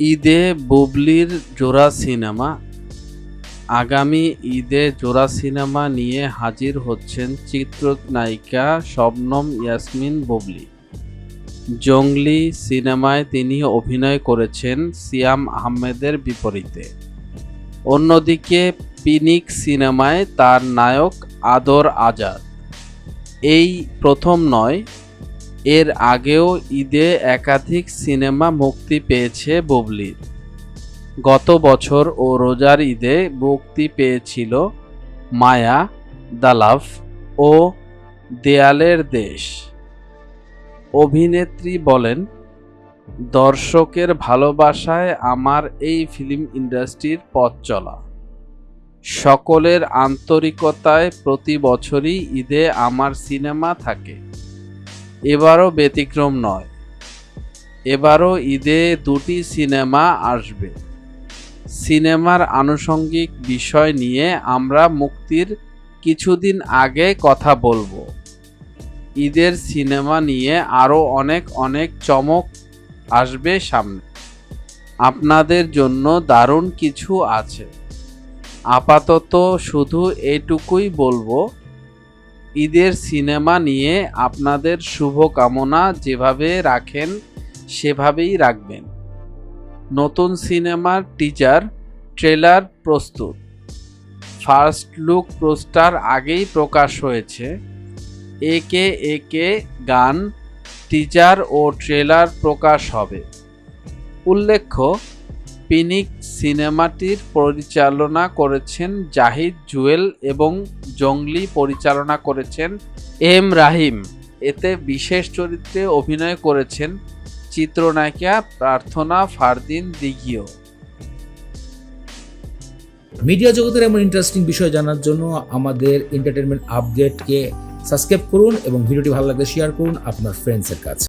ঈদে বুবলির জোড়া সিনেমা। আগামী ঈদে জোড়া সিনেমা নিয়ে হাজির হচ্ছেন চিত্রনায়িকা শবনম ইয়াসমিন বুবলি। জঙ্গলি সিনেমায় তিনি অভিনয় করেছেন সিয়াম আহমেদের বিপরীতে। অন্যদিকে পিনিক সিনেমায় তার নায়ক আদর আজাদ। এই প্রথম নয় এর আগেও ঈদে একাধিক সিনেমা মুক্তি পেয়েছে বুবলির গত বছর ও রোজার ঈদে মুক্তি পেয়েছিল মায়া দালাফ ও দেয়ালের দেশ। অভিনেত্রী বলেন, দর্শকের ভালোবাসায় আমার এই ফিল্ম ইন্ডাস্ট্রির পথ চলা। সকলের আন্তরিকতায় প্রতি বছরই ঈদে আমার সিনেমা থাকে। এবারও ব্যতিক্রম নয়। এবারও ঈদে দুটি সিনেমা আসবে। সিনেমার আনুষঙ্গিক বিষয় নিয়ে আমরা মুক্তির কিছুদিন আগে কথা বলব। ঈদের সিনেমা নিয়ে আরও অনেক অনেক চমক আসবে সামনে। আপনাদের জন্য দারুণ কিছু আছে। আপাতত শুধু এটুকুই বলব ঈদের সিনেমা নিয়ে আপনাদের শুভকামনা যেভাবে রাখেন, সেভাবেই রাখবেন। নতুন সিনেমার টিজার ট্রেলার প্রস্তুত। ফার্স্ট লুক পোস্টার আগেই প্রকাশ হয়েছে। একে একে গান টিজার ও ট্রেলার প্রকাশ হবে। উল্লেখ্য পিনিক সিনেমাটির পরিচালনা করেছেন জাহিদ জুয়েল এবং জঙ্গলি পরিচালনা করেছেন এম রাহিম। এতে বিশেষ চরিত্রে অভিনয় করেছেন চিত্রনায়িকা প্রার্থনা ফারদিন দিঘিও। মিডিয়া জগতের এমন ইন্টারেস্টিং বিষয় জানার জন্য আমাদের এন্টারটেনমেন্ট আপডেটকে সাবস্ক্রাইব করুন এবং ভিডিওটি ভালো লাগলে শেয়ার করুন আপনার ফ্রেন্ডসের কাছে।